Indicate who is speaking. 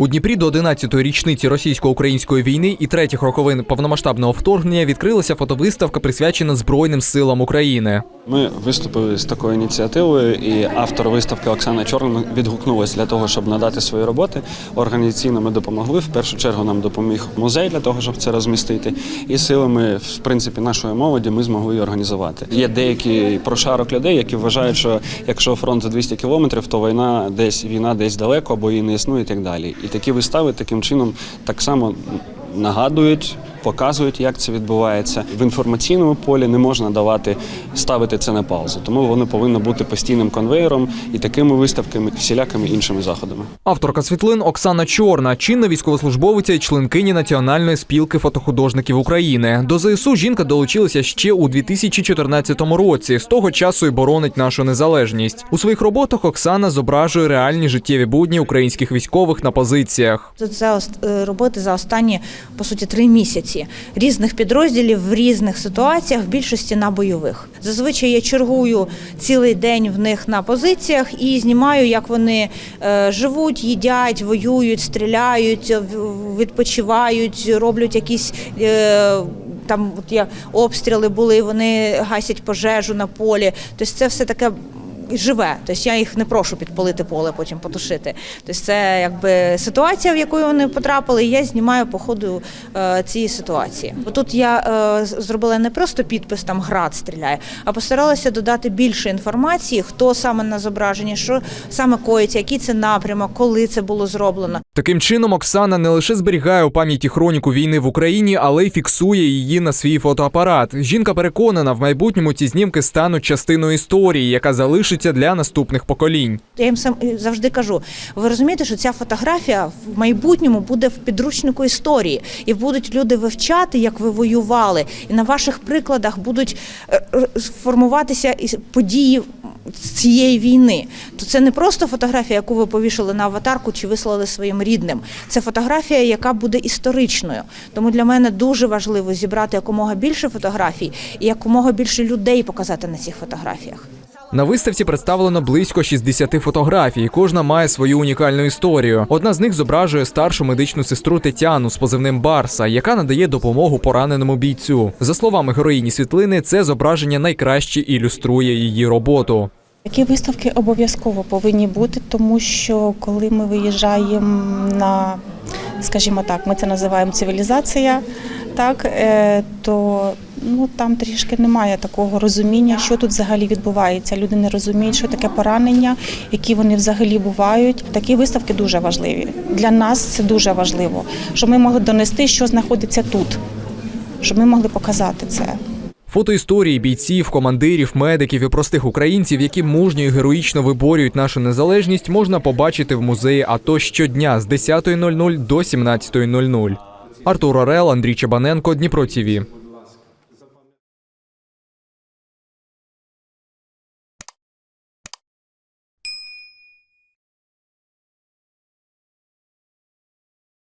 Speaker 1: У Дніпрі до 11-ї річниці російсько-української війни і третіх роковин повномасштабного вторгнення відкрилася фотовиставка, присвячена Збройним силам України.
Speaker 2: Ми виступили з такою ініціативою, і автор виставки Оксана Чорна відгукнулася для того, щоб надати свої роботи. Організаційно ми допомогли. В першу чергу нам допоміг музей для того, щоб це розмістити. І силами, в принципі, нашої молоді ми змогли її організувати. Є деякий прошарок людей, які вважають, що якщо фронт за 200 кілометрів, то війна десь війна десь далеко або її не існує і так далі. І такі вистави таким чином так само нагадують, показують, як це відбувається. В інформаційному полі не можна давати ставити це на паузу, тому воно повинно бути постійним конвейером і такими виставками, всілякими іншими заходами.
Speaker 1: Авторка світлин Оксана Чорна, чинна військовослужбовиця і членкині Національної спілки фотохудожників України. До ЗСУ жінка долучилася ще у 2014 році. З того часу й боронить нашу незалежність. У своїх роботах Оксана зображує реальні життєві будні українських військових на позиціях.
Speaker 3: Це е, за останні по суті три місяці різних підрозділів в різних ситуаціях, в більшості на бойових. Зазвичай я чергую цілий день в них на позиціях і знімаю, як вони е, живуть, їдять, воюють, стріляють, відпочивають, роблять якісь. е, Там от я обстріли були, вони гасять пожежу на полі. Тобто це все таке живе. Тобто я їх не прошу підпалити поле, потім потушити. Тобто це якби ситуація, в яку вони потрапили, і я знімаю по ходу е, цієї ситуації. Бо тут я е, зробила не просто підпис там град стріляє, а постаралася додати більше інформації, хто саме на зображенні, що саме коїться, який це напрямок, коли це було зроблено.
Speaker 1: Таким чином, Оксана не лише зберігає у пам'яті хроніку війни в Україні, але й фіксує її на свій фотоапарат. Жінка переконана, в майбутньому ці знімки стануть частиною історії, яка залишиться для наступних поколінь.
Speaker 3: Я їм сам завжди кажу: ви розумієте, що ця фотографія в майбутньому буде в підручнику історії, і будуть люди вивчати, як ви воювали, і на ваших прикладах будуть е, е, формуватися події цієї війни. То це не просто фотографія, яку ви повішали на аватарку чи вислали своїм рідним. Це фотографія, яка буде історичною. Тому для мене дуже важливо зібрати якомога більше фотографій і якомога більше людей показати на цих фотографіях.
Speaker 1: На виставці представлено близько 60 фотографій. Кожна має свою унікальну історію. Одна з них зображує старшу медичну сестру Тетяну з позивним Барса, яка надає допомогу пораненому бійцю. За словами героїні світлини, це зображення найкраще ілюструє її роботу.
Speaker 4: Такі виставки обов'язково повинні бути, тому що коли ми виїжджаємо на, скажімо так, ми це називаємо цивілізація, так, е, то ну, там трішки немає такого розуміння, що тут взагалі відбувається. Люди не розуміють, що таке поранення, які вони взагалі бувають. Такі виставки дуже важливі. Для нас це дуже важливо, щоб ми могли донести, що знаходиться тут, щоб ми могли показати це.
Speaker 1: Фотоісторії бійців, командирів, медиків і простих українців, які мужньо і героїчно виборюють нашу незалежність, можна побачити в музеї АТО щодня з 10.00 до 17.00. Артур Орел, Андрій Чабаненко, Дніпро ТІВІ.